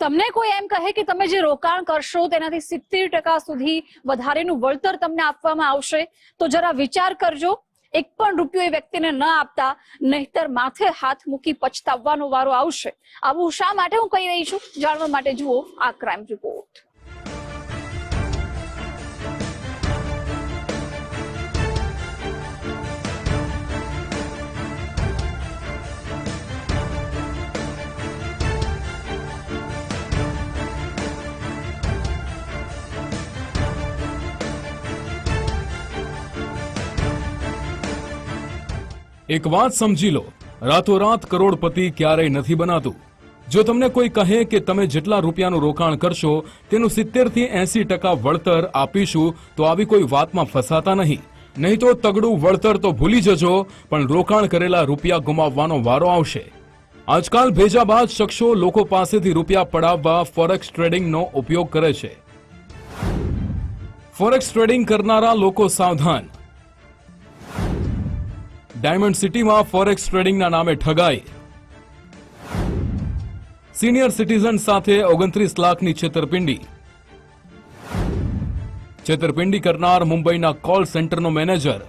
તમને કોઈ એમ કહે કે તમે જે રોકાણ કરશો તેનાથી સિત્તેર ટકા સુધી વધારેનું વળતર તમને આપવામાં આવશે? તો જરા વિચાર કરજો. એક પણ રૂપિયો એ વ્યક્તિને ન આપતા, નહીતર માથે હાથ મૂકી પછતાવવાનો વારો આવશે. આવું શા માટે હું કહી રહી છું? જાણવા માટે જુઓ આ ક્રાઇમ રિપોર્ટ એક વાત સમજી લો, રાતોરાત કરોડપતિ ક્યારેય નથી બનાતું. જો તમને કોઈ કહે કે તમે જેટલા રૂપિયાનું રોકાણ કરશો, તેનું સિત્તેરથી એસી ટકા વળતર આપીશું, તો આવી કોઈ વાતમાં ફસાતા નહીં. નહીં તો તગડું વળતર તો ભૂલી જજો, પણ રોકાણ કરેલા રૂપિયા ગુમાવવાનો વારો આવશે. આજકાલ ભેજાબાજ શખ્સો લોકો પાસેથી રૂપિયા પડાવવા ફોરેક્સ ટ્રેડિંગનો ઉપયોગ કરે છે. ફોરેક્સ ટ્રેડિંગ કરનારા લોકો સાવધાન. ડાયમંડ સિટીમાં ફોરેક્સ ટ્રેડિંગના નામે ઠગાઈ. સિનિયર સિટીઝન સાથે ઓગણત્રીસ લાખની છેતરપિંડી. છેતરપિંડી કરનાર મુંબઈના કોલ સેન્ટરનો મેનેજર.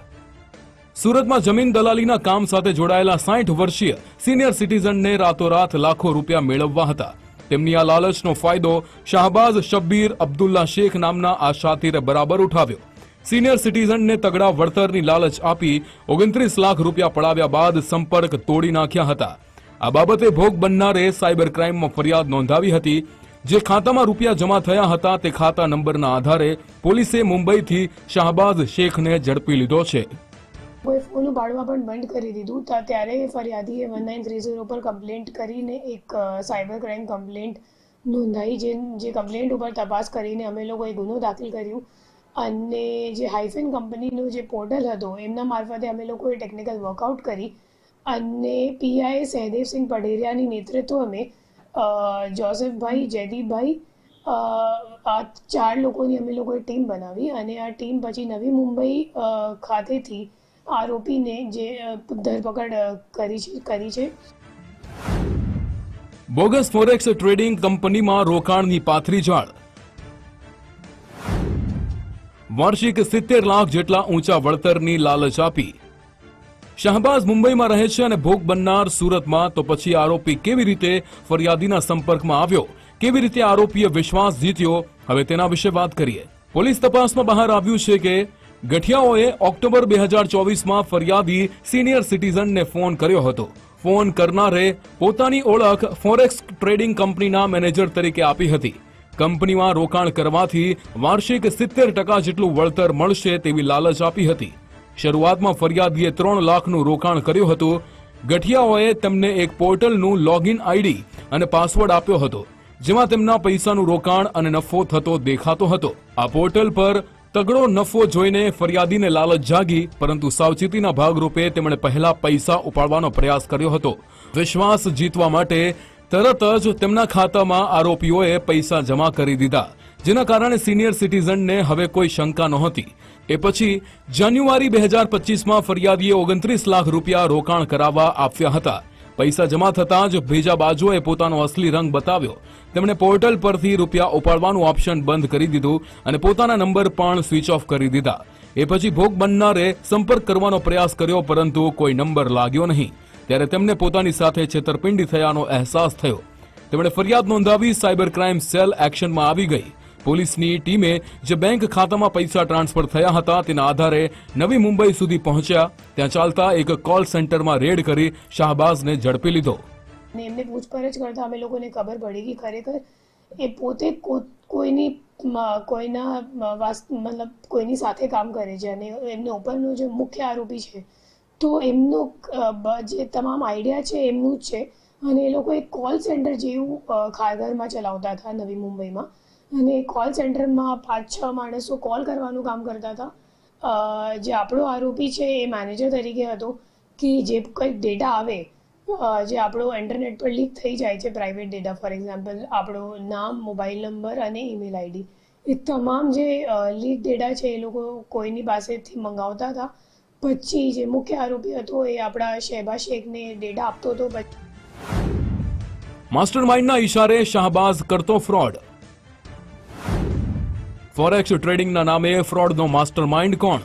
સુરતમાં જમીન દલાલીના કામ સાથે જોડાયેલા સાઠ વર્ષીય સિનિયર સિટીઝનને રાતોરાત લાખો રૂપિયા મેળવવા હતા. તેમની આ લાલચનો ફાયદો શાહબાઝ શબ્બીર અબ્દુલ્લા શેખ નામના આ શાતીરે બરાબર ઉઠાવ્યો. સિનિયર સિટીઝનને તગડા વળતરની લાલચ આપી ઓગણત્રીસ લાખ રૂપિયા પડાવ્યા બાદ સંપર્ક તોડી નાખ્યા હતા. આ બાબતે ભોગ બનનારે સાયબર ક્રાઇમમાં ફરિયાદ નોંધાવી હતી. જે ખાતામાં રૂપિયા જમા થયા હતા તે ખાતા નંબરના આધારે પોલીસે મુંબઈથી શાહબાઝ શેખને ઝડપી લીધો છે. કોઈ ફોન ઉપાડવા પણ બંધ કરી દીધું. ત્યારે ફરિયાદીએ વન નાઇન થ્રી ઝીરો પર કમ્પ્લેન્ટ કરીને એક સાયબર ક્રાઇમ કમ્પ્લેન્ટ નોંધાઈ. જે જે કમ્પ્લેન્ટ ઉપર તપાસ કરીને અમે લોકોએ ગુનો દાખલ કર્યું. અને જે હાઇફેન કંપનીનું જે પોર્ટલ હતો, એમના મારફતે અમે લોકોએ ટેકનિકલ વર્કઆઉટ કરી અને પીઆઈ સહદેવસિંહ નેતૃત્વ અમે જોસેફભાઈ જયદીપભાઈ આ ચાર લોકોની અમે લોકોએ ટીમ બનાવી અને આ ટીમ પછી નવી મુંબઈ ખાતેથી આરોપીને જે ધરપકડ કરી છે કરી છે. બોગસ ફોરેક્સ ટ્રેડિંગ કંપનીમાં રોકાણની પાથરી જાળ વાર્ષિક સિત્તેર લાખ જેટલા ઊંચા વળતરની લાલચ આપી. શાહબાઝ મુંબઈમાં રહે છે અને ભોગ બનનાર સુરતમાં તો પછી આરોપી કેવી રીતે ફરિયાદીના સંપર્કમાં આવ્યો? કેવી રીતે આરોપીએ વિશ્વાસ જીત્યો? હવે તેના વિશે વાત કરીએ. પોલીસ તપાસમાં બહાર આવ્યું છે કે ગઠિયાઓએ ઓક્ટોબર બે હજાર ચોવીસમાં ફરિયાદી સિનિયર સિટીઝનને ફોન કર્યો હતો. ફોન કરનારે પોતાની ઓળખ ફોરેક્સ ટ્રેડિંગ કંપનીના મેનેજર તરીકે આપી હતી. કંપનીમાં રોકાણ કરવાથી વાર્ષિક સિત્તેર ટકા જેટલું વળતર મળશે તેવી લાલચ આપી હતી. શરૂઆતમાં ફરિયાદીએ ત્રણ લાખનું રોકાણ કર્યું હતું. ગઠિયાઓએ તેમને એક પોર્ટલનું લોગિન આઈડી અને પાસવર્ડ આપ્યો હતો, જેમાં તેમના પૈસાનું રોકાણ અને નફો થતો દેખાતો હતો. આ પોર્ટલ પર તગડો નફો જોઈને ફરિયાદીને લાલચ જાગી, પરંતુ સાવચેતીના ભાગરૂપે તેમણે પહેલા પૈસા ઉપાડવાનો પ્રયાસ કર્યો હતો. વિશ્વાસ જીતવા માટે તરત જ તેમના ખાતામાં આરોપીઓએ પૈસા જમા કરી દીધા, જેના કારણે સિનિયર સિટીઝનને હવે કોઈ શંકા નહોતી. એ પછી જાન્યુઆરી બે હજાર પચીસમાં ફરિયાદીએ ઓગણત્રીસ લાખ રૂપિયા રોકાણ કરાવવા આપ્યા હતા. પૈસા જમા થતાં જ ભેજા બાજુએ પોતાનો અસલી રંગ બતાવ્યો. તેમણે પોર્ટલ પરથી રૂપિયા ઉપાડવાનું ઓપ્શન બંધ કરી દીધું અને પોતાના નંબર પણ સ્વિચ ઓફ કરી દીધા. એ પછી ભોગ બનનારે સંપર્ક કરવાનો પ્રયાસ કર્યો, પરંતુ કોઈ નંબર લાગ્યો નહીં. ત્યારે તેમને પોતાની સાથે છેતરપિંડી થયાનો અહેસાસ થયો. તેમણે ફરિયાદ નોંધાવી સાયબર ક્રાઇમ સેલ એક્શનમાં આવી ગઈ. પોલીસની ટીમે જે બેંક ખાતામાં પૈસા ટ્રાન્સફર થયા હતા તેના આધારે નવી મુંબઈ સુધી પહોંચ્યા. ત્યાં ચાલતા એક કોલ સેન્ટરમાં રેડ કરી શાહબાઝને ઝડપી લીધો. એમને પૂછપરછ કરતા અમે લોકોને ખબર પડી કે ખરેખર એ પોતે કોઈની કોઈના મતલબ કોઈની સાથે કામ કરે છે અને એમનો ઉપરનો જે મુખ્ય આરોપી છે તો એમનો જે તમામ આઈડિયા છે એમનું જ છે. અને એ લોકો એક કોલ સેન્ટર જેવું ખારઘરમાં ચલાવતા હતા નવી મુંબઈમાં. અને કોલ સેન્ટરમાં પાંચ, છ માણસો કોલ કરવાનું કામ કરતા હતા. જે આપણો આરોપી છે એ મેનેજર તરીકે હતો કે જે કંઈક ડેટા આવે જે આપણો ઇન્ટરનેટ પર લીક થઈ જાય છે પ્રાઇવેટ ડેટા ફોર એક્ઝામ્પલ આપણો નામ મોબાઈલ નંબર અને ઈમેલ આઈડી એ તમામ જે લીક ડેટા છે એ લોકો કોઈની પાસેથી મંગાવતા હતા. પછી જે મુખ્ય આરોપી હતો એ આપણા શહેબા શેખને ડેટા આપતો હતો. માસ્ટર માસ્ટરમાઇન્ડના ઇશારે શાહબાઝ કરતો ફ્રોડ ફોરેક્સ ટ્રેડિંગના નામે ફ્રોડનો માસ્ટરમાઇન્ડ કોણ?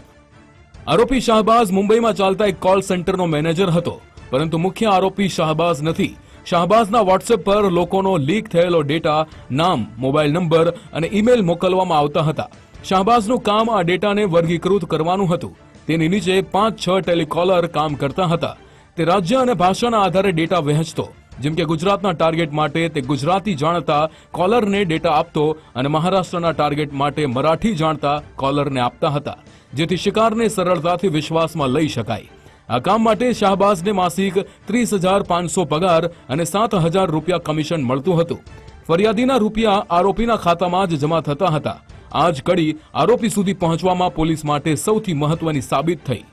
આરોપી શાહબાઝ મુંબઈમાં ચાલતા એક કોલ સેન્ટરનો મેનેજર હતો. પરંતુ મુખ્ય આરોપી શાહબાઝ નથી. શાહબાઝના વોટ્સએપ પર લોકોનો લીક થયેલો ડેટા નામ મોબાઈલ નંબર અને ઈમેલ મોકલવામાં આવતા હતા. શાહબાઝનું કામ આ ડેટાને વર્ગીકૃત કરવાનું હતું. તેની નીચે પાંચ છ ટેલિકોલર કામ કરતા હતા. તે રાજ્ય અને ભાષાના આધારે ડેટા વહેંચતો. જેમ કે ગુજરાતના ટાર્ગેટ માટે તે ગુજરાતી જાણતા કોલરને ડેટા આપતો અને મહારાષ્ટ્રના ટાર્ગેટ માટે મરાઠી જાણતા કોલરને આપતા હતા, જેથી શિકારને સરળતાથી વિશ્વાસમાં લઈ શકાય. આ કામ માટે શાહબાઝને માસિક ત્રીસ હજાર પાંચસો પગાર અને સાત હજાર રૂપિયા કમિશન મળતું હતું. ફરિયાદીના રૂપિયા આરોપીના ખાતામાં જ જમા થતા હતા. આ જ કડી આરોપી સુધી પહોંચવામાં પોલીસ માટે સૌથી મહત્વની સાબિત થઈ.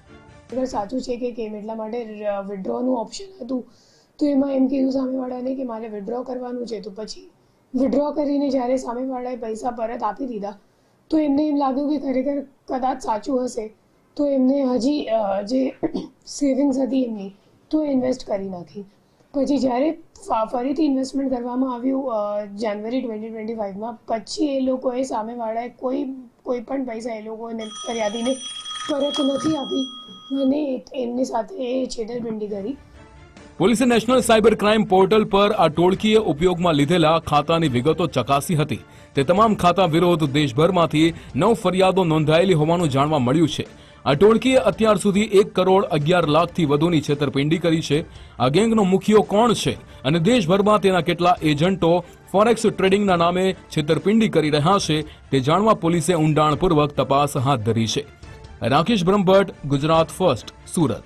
અગર સાચું છે કે કેમ? એટલા માટે વિડ્રોનું ઓપ્શન હતું. તો એમાં એમ કીધું સામેવાળાને કે મારે વિડ્રો કરવાનું છે. તો પછી વિડ્રો કરીને જ્યારે સામેવાળાએ પૈસા પરત આપી દીધા, તો એમને એમ લાગ્યું કે ખરેખર કદાચ સાચું હશે. તો એમને હજી જે સેવિંગ્સ હતી એમની, તો ઇન્વેસ્ટ કરી નાખી. પછી જ્યારે ફરીથી ઇન્વેસ્ટમેન્ટ કરવામાં આવ્યું જાન્યુઆરી ટ્વેન્ટી ટ્વેન્ટી ફાઇવમાં પછી એ લોકોએ સામેવાળાએ કોઈ કોઈ પણ પૈસા એ લોકોને ફરિયાદીને પરત નથી આપી અને એમની સાથે એ છેતરપિંડી કરી. પોલીસે નેશનલ સાયબર ક્રાઇમ પોર્ટલ પર આ ટોળકીએ ઉપયોગમાં લીધેલા ખાતાની વિગતો ચકાસી હતી. તે તમામ ખાતા વિરોધ દેશભરમાંથી નવ ફરિયાદો નોંધાયેલી હોવાનું જાણવા મળ્યું છે. આ ટોળકીએ અત્યાર સુધી એક કરોડ અગિયાર લાખથી વધુની છેતરપિંડી કરી છે. આ ગેંગનો મુખ્યો કોણ છે? અને દેશભરમાં તેના કેટલા એજન્ટો ફોરેક્સ ટ્રેડિંગના નામે છેતરપિંડી કરી રહ્યા છે તે જાણવા પોલીસે ઊંડાણપૂર્વક તપાસ હાથ ધરી છે. રાકેશ બ્રહ્મભટ્ટ, ગુજરાત ફર્સ્ટ, સુરત.